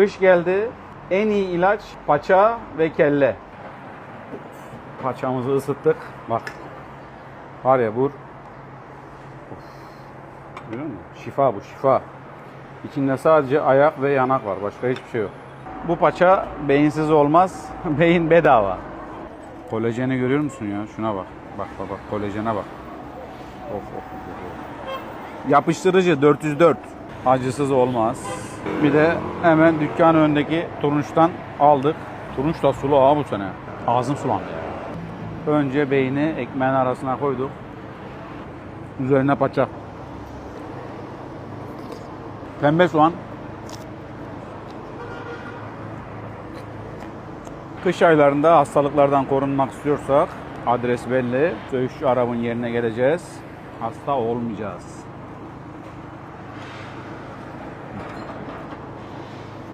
Kış geldi. En iyi ilaç paça ve kelle. Paçamızı ısıttık. Bak. Var ya bu. Of. Görüyor musun? Şifa bu şifa. İçinde sadece ayak ve yanak var. Başka hiçbir şey yok. Bu paça beyinsiz olmaz. Beyin bedava. Kolajeni görüyor musun ya? Şuna bak. Bak bak bak kolajene bak. Of of of. Yapıştırıcı 404. Acısız olmaz. Bir de hemen dükkan önündeki turunçtan aldık. Turunç da sulu ha bu sene. Ağzım sulandı. Önce beyni ekmeğin arasına koyduk. Üzerine paça. Pembe soğan. Kış aylarında hastalıklardan korunmak istiyorsak adres belli. Söğüşçü Arap'ın yerine geleceğiz. Hasta olmayacağız.